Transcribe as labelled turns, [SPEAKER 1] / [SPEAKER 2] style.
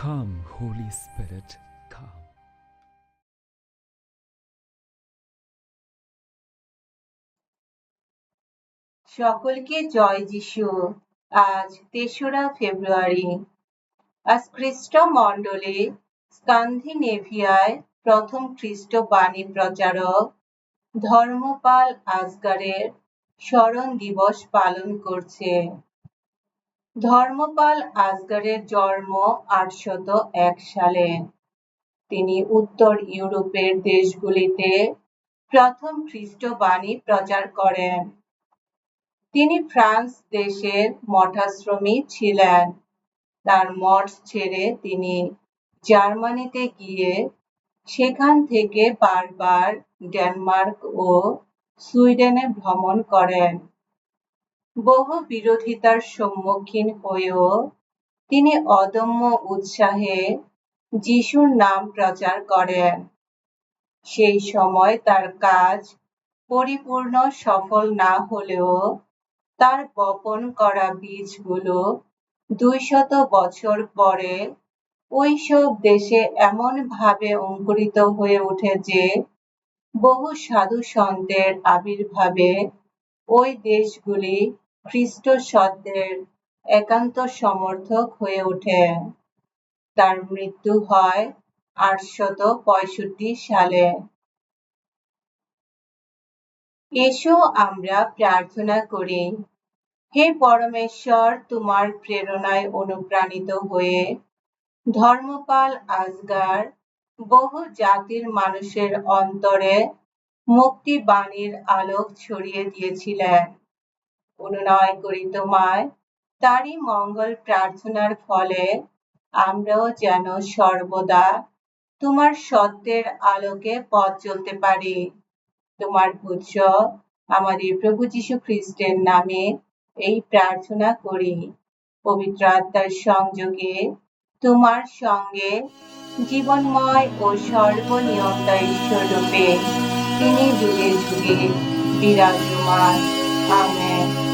[SPEAKER 1] Holy Spirit, come.
[SPEAKER 2] সকলকে জয় যিশু। আজ তেসরা ফেব্রুয়ারি। আজ খ্রিস্ট মণ্ডলে স্কান্দিনেভিয়ায় প্রথম খ্রিস্ট বাণী প্রচারক ধর্মপাল আজগারের স্মরণ দিবস পালন করছে। ধর্মপাল আজগারের জন্ম আটশত এক সালে। তিনি উত্তর ইউরোপের দেশগুলিতে প্রথম খ্রিস্ট বাণী প্রচার করেন। তিনি ফ্রান্স দেশের মঠাশ্রমী ছিলেন। তার মঠ ছেড়ে তিনি জার্মানিতে গিয়ে সেখান থেকে বারবার ডেনমার্ক ও সুইডেনে ভ্রমণ করেন। বহু বিরোধিতার সম্মুখীন হয়েও তিনি অদম্য উৎসাহে যিশুর নাম প্রচার করেন। সেই সময় তার কাজ পরিপূর্ণ সফল না হলেও তার বপন করা বীজগুলো দুইশত বছর পরে ওই সব দেশে এমন ভাবে অঙ্কুরিত হয়ে ওঠে যে বহু সাধু সন্তের আবির্ভাবে ওই দেশগুলি খ্রিস্ট সত্যের একান্ত সমর্থক হয়ে ওঠে। তার মৃত্যু হয় আটশত পঁয়ষট্টি সালে। এসো আমরা প্রার্থনা করি, হে পরমেশ্বর, তোমার প্রেরণায় অনুপ্রাণিত হয়ে ধর্মপাল আজগার বহু জাতির মানুষের অন্তরে মুক্তি বাণীর আলোক ছড়িয়ে দিয়েছিলেন। অনুনয় করি তোমায়। তারই মঙ্গল প্রার্থনার ফলে আমরাও যেন সর্বদা তোমার সত্যের আলোকে পথ চলতে পারি। তোমার পুত্র, আমাদের প্রভু যীশু খ্রিস্টের নামে এই প্রার্থনা করি। পবিত্র আত্মার সংযোগে তোমার সঙ্গে জীবনময় ও সর্বনিয়ন্তা ঈশ্বর রূপে তিনি যুগে যুগে বিরাজমান। আমেন।